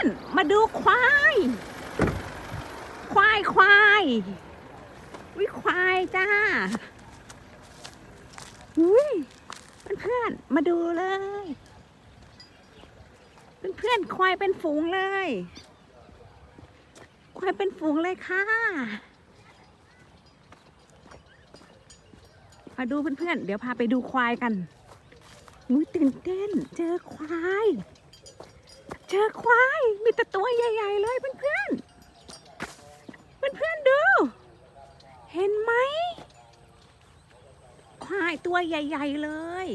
อนๆ มาดูควาย ควายควายวิควายจ้าอุ้ยเพื่อนๆ มาดูเลยเพื่อนๆ ควายเป็นฝูงเลย ควายเป็นฝูงเลยค่ะ มาดูเพื่อนๆ เดี๋ยวพาไปดูควายกันอุ้ยตื่นเต้น เจอควาย เจอควาย มีแต่ตัวใหญ่ ๆ เลยเพื่อนๆเพื่อนๆดู เห็นไหม ควายตัวใหญ่ ๆ เลย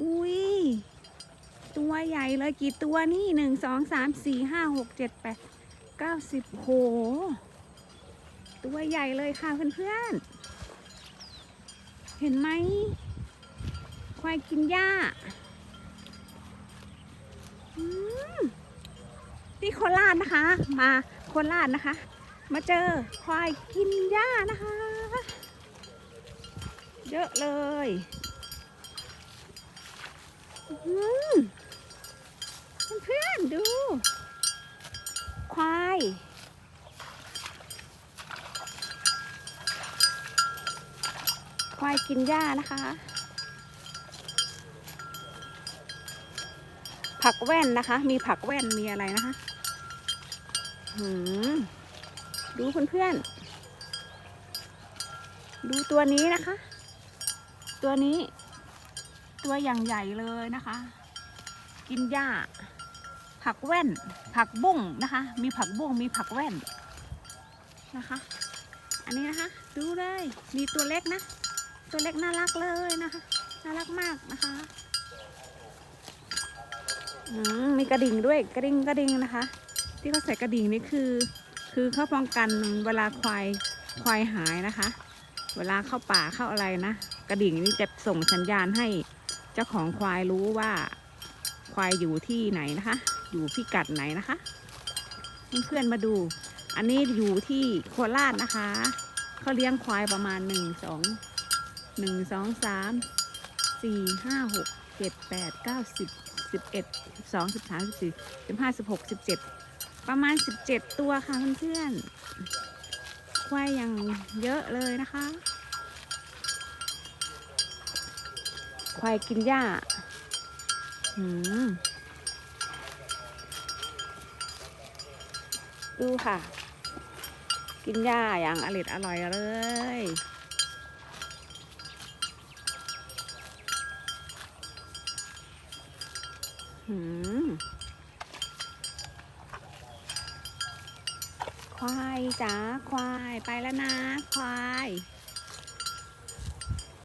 อุ้ยตัวใหญ่เลยกี่ตัวนี่หนึ่งสองสามสี่ห้าหกเจ็ดแปดเก้าสิบโห ตัวใหญ่เลยค่ะเพื่อนๆเห็นไหมควายกินหญ้าอืม ที่โคราชนะคะ มาโคราชนะคะ มาเจอควายกินหญ้านะคะ เยอะเลยเพื่อนๆดู ควายควายกินหญ้านะคะ ผักแว่นนะคะ มีผักแว่นมีอะไรนะคะ ดูเพื่อนๆ ดูตัวนี้นะคะ ตัวนี้ ตัวอย่างใหญ่เลยนะคะ กินหญ้า ผักแว่น ผักบุ้งนะคะ มีผักบุ้งมีผักแว่นนะคะ อันนี้นะคะ ดูเลย มีตัวเล็กนะ ตัวเล็กน่ารักเลยนะคะ น่ารักมากนะคะอืมมีกระดิ่งด้วยกระดิ่งกระดิ่งนะคะ ที่เขาใส่กระดิ่งนี่คือ คือเขาป้องกันเวลาควายควายหายนะคะ เวลาเข้าป่าเข้าอะไรนะกระดิ่งนี่จะส่งสัญญาณให้เจ้าของควายรู้ว่าควายอยู่ที่ไหนนะคะ อยู่พิกัดไหนนะคะเพื่อนมาดู อันนี้อยู่ที่โคราชนะคะเขาเลี้ยงควายประมาณหนึ่งสองหนึ่งสองสามสี่ห้าหกเจ็ดแปดเก้าสิบสิบเอ็ดสิบสองสิบสามสิบสี่สิบห้าสิบหกสิบเจ็ด ประมาณสิบเจ็ดตัวค่ะเพื่อนๆควายอย่างเยอะเลยนะคะ ควายกินหญ้าดูค่ะ กินหญ้าอย่างอร่อยอร่อยเลยหืม ควายจ้าควายไปแล้วนะ ควาย